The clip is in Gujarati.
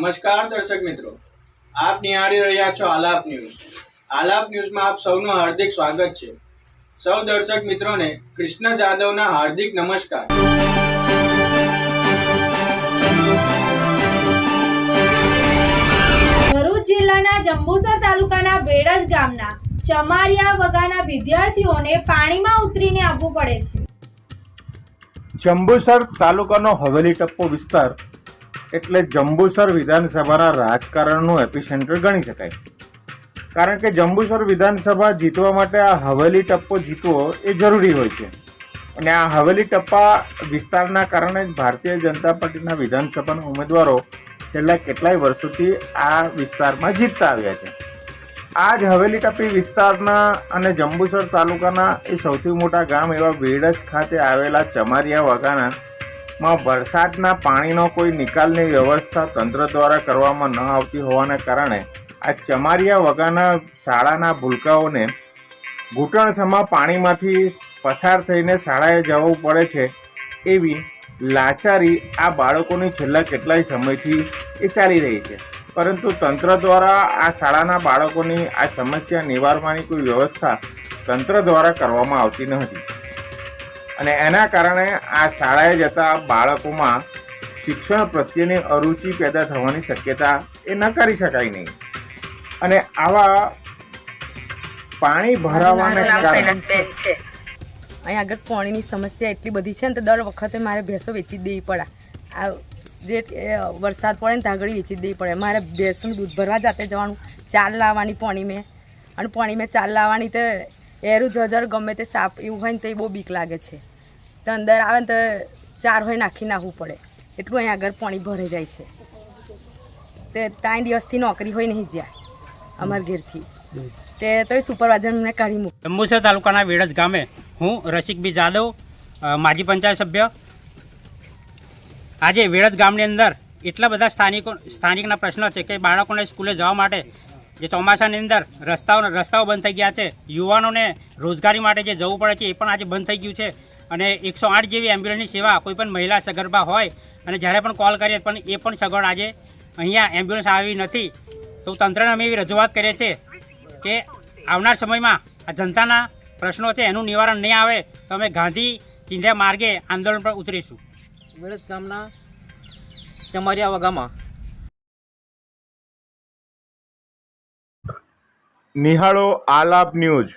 નમસ્કાર દર્શક મિત્રો. આપ નિહાળી રહ્યા છો આલાપ ન્યૂઝ. આલાપ ન્યૂઝમાં આપ સૌનું હાર્દિક સ્વાગત છે. સૌ દર્શક મિત્રોને કૃષ્ણ જાદવના હાર્દિક નમસ્કાર. ભરૂચ જિલ્લાના જંબુસર તાલુકાના બેડજ ગામના ચમારિયા વગાના વિદ્યાર્થીઓને પાણીમાં ઉતરીને આવવું પડે છે. જંબુસર તાલુકાનો હવેલી ટપ્પો વિસ્તાર એટલે જંબુસર વિધાનસભાના રાજકારણનું એપિસેન્ટર ગણી શકાય. કારણ કે જંબુસર વિધાનસભા જીતવા માટે આ હવેલી ટપ્પો જીતવો એ જરૂરી હોય છે. અને આ હવેલી ટપ્પા વિસ્તારના કારણે જ ભારતીય જનતા પાર્ટીના વિધાનસભાના ઉમેદવારો છેલ્લા કેટલાય વર્ષોથી આ વિસ્તારમાં જીતતા આવ્યા છે. આ જ હવેલી ટપ્પી વિસ્તારના અને જંબુસર તાલુકાના એ સૌથી મોટા ગામ એવા વેડજ ખાતે આવેલા ચમારિયા વાગાના માં વરસાદના પાણીનો કોઈ નિકાલની વ્યવસ્થા તંત્ર દ્વારા કરવામાં ન આવતી હોવાના કારણે આ ચમારિયા વગાના શાળાના ભૂલકાઓને ઘૂંટણસમા પાણીમાંથી પસાર થઈને શાળાએ જવું પડે છે એવી લાચારી આ બાળકોની છેલ્લા કેટલાય સમયથી એ ચાલી રહી છે. પરંતુ તંત્ર દ્વારા આ શાળાના બાળકોની આ સમસ્યા નિવારવાની કોઈ વ્યવસ્થા તંત્ર દ્વારા કરવામાં આવતી ન અને એના કારણે આ શાળાએ જતા બાળકોમાં શિક્ષણ પ્રત્યેની અરુચિ પેદા થવાની શક્યતા એ નકારી શકાય નહીં. અને આવા પાણી ભરાવાને કારણે અહીંયા આગળ પાણીની સમસ્યા એટલી બધી છે ને તો દર વખતે મારે ભેંસો વેચી દેવી પડે. આ જે વરસાદ પડે ને ત્યાં આગળ વેચી દેવી પડે. મારે ભેંસનું દૂધ ભરવા જાતે જવાનું ચાલ લાવવાની પાણી મેં. અને પાણી મેં ચાલ લાવવાની તો એરું જજર ગમે તે સાપ એવું હોય ને તો એ બહુ બીક લાગે છે. તો અંદર આવે ને તો ચાર હોય નાખી નાખવું પડે. એટલું અહીંયા આગળ પાણી ભરાઈ જાય છે. તે ત્રણ દિવસથી નોકરી હોય નહીં જ્યાં, અમારા ઘેરથી. તે તોય સુપરવાઇઝર મને કાઢી મૂક જંબુસર તાલુકાના વેડજ ગામે હું રસિકભી જાદવ માજી પંચાયત સભ્ય. આજે વેડજ ગામની અંદર એટલા બધા સ્થાનિકો સ્થાનિકના પ્રશ્નો છે કે બાળકોને સ્કૂલે જવા માટે જે ચોમાસાની અંદર રસ્તાઓ રસ્તાઓ બંધ થઈ ગયા છે. યુવાનોને રોજગારી માટે જે જવું પડે છે એ પણ આજે બંધ થઈ ગયું છે. અને એકસો આઠ જેવી એમ્બ્યુલન્સની સેવા કોઈ પણ મહિલા સગર્ભા હોય અને જ્યારે પણ કોલ કરીએ પણ એ પણ સગવડ આજે અહીંયા એમ્બ્યુલન્સ આવી નથી. તો તંત્રને અમે એવી રજૂઆત કરીએ છીએ કે આવનાર સમયમાં આ જનતાના પ્રશ્નો છે એનું નિવારણ નહીં આવે તો અમે ગાંધી ચિંધ્યા માર્ગે આંદોલન પર ઉતરીશું. વેડજ ગામના ચમારિયા વગામાં નિહાળો આલાપ ન્યૂઝ.